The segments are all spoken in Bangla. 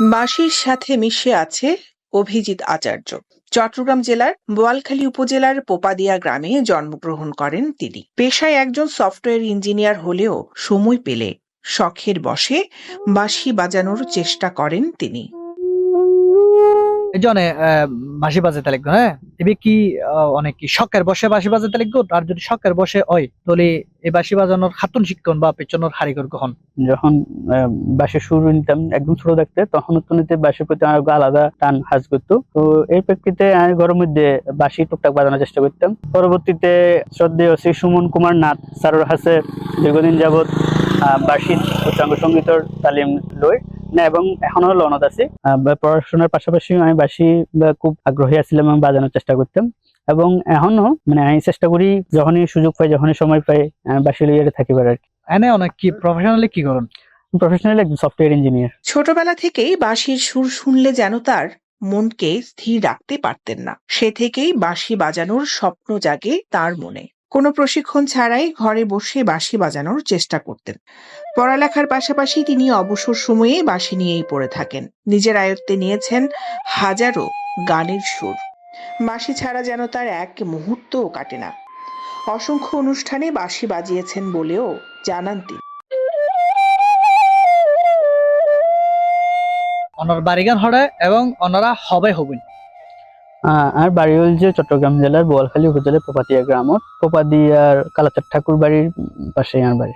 বাঁশির সাথে মিশে আছে অভিজিৎ আচার্য। চট্টগ্রাম জেলার বোয়ালখালী উপজেলার পোপাদিয়া গ্রামে জন্মগ্রহণ করেন তিনি। পেশায় একজন সফটওয়্যার ইঞ্জিনিয়ার হলেও সময় পেলে শখের বশে বাঁশি বাজানোর চেষ্টা করেন তিনি। হ্যাঁ? এবে কি অনেক কি, শখের বসে আর যদি শখের বসে এই বাজানোর খাতুন শিক্ষণ বা পেছনের হারিকর গ্রহণ যখন নিতাম, একদম ছোট তখন প্রতি আলাদা টান হাজ করতো। তো এই প্রেক্ষিতে আমি ঘরের মধ্যে বাঁশি টুকটাক বাজানোর চেষ্টা করতাম। পরবর্তীতে শ্রদ্ধেয় শ্রী সুমন কুমার নাথ স্যারের কাছে দীর্ঘদিন যাবৎ বাঁশির উচ্চাঙ্গ সঙ্গীতের তালিম না এবং এখনও লনত আছি। আহ, পড়াশোনার পাশাপাশি আমি বাঁশি বা খুব আগ্রহী আছিলাম এবং বাজানোর চেষ্টা করতাম। এবং এখনও মানে আমি চেষ্টা করি যখনই সুযোগ পাই যখনই সময় পাই আহ, বাঁশি লইয়ে থাকি আর কি। এনে অনেক কি প্রফেশনালি কি করুন? প্রফেশনালি একজন সফটওয়্যার ইঞ্জিনিয়ার ছোটবেলা থেকেই বাঁশির সুর শুনলে যেন তার মনকে স্থির রাখতে পারতেন না। সে থেকেই বাঁশি বাজানোর স্বপ্ন জাগে তার মনে। কোনো প্রশিক্ষণ ছাড়াই ঘরে বসে বাঁশি বাজানোর চেষ্টা করতেন। পড়ালেখার পাশাপাশি তিনি অবসর সময়ে বাঁশি নিয়েই পড়ে থাকেন। নিজের আয়ত্তে নিয়েছেন হাজারো গানের সুর। বাঁশি ছাড়া যেন তার এক মুহূর্তও কাটে না। অসংখ্য অনুষ্ঠানে বাঁশি বাজিয়েছেন বলেও জানান তিনি। অনার বাড়িগান হরে এবং ওনারা হবে হবেন। আর বাড়ি যে চট্টগ্রাম জেলার বোয়ালখালী উপজেলার পোপাতিয়া গ্রামত। পোপাদিয়ার কালাচার ঠাকুর বাড়ির পাশে আমার বাড়ি।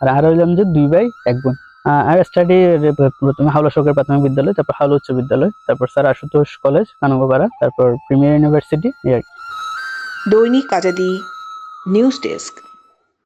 আর আর হইলাম যে দুই ভাই, এক বোন। আর স্টাডি প্রথমে হাওলা সরকার প্রাথমিক বিদ্যালয়, তারপর হাওলা উচ্চ বিদ্যালয়, তারপর স্যার আশুতোষ কলেজ কানগোপাড়া তারপর প্রিমিয়ার ইউনিভার্সিটি দৈনিক আজাদি নিউজ ডেস্ক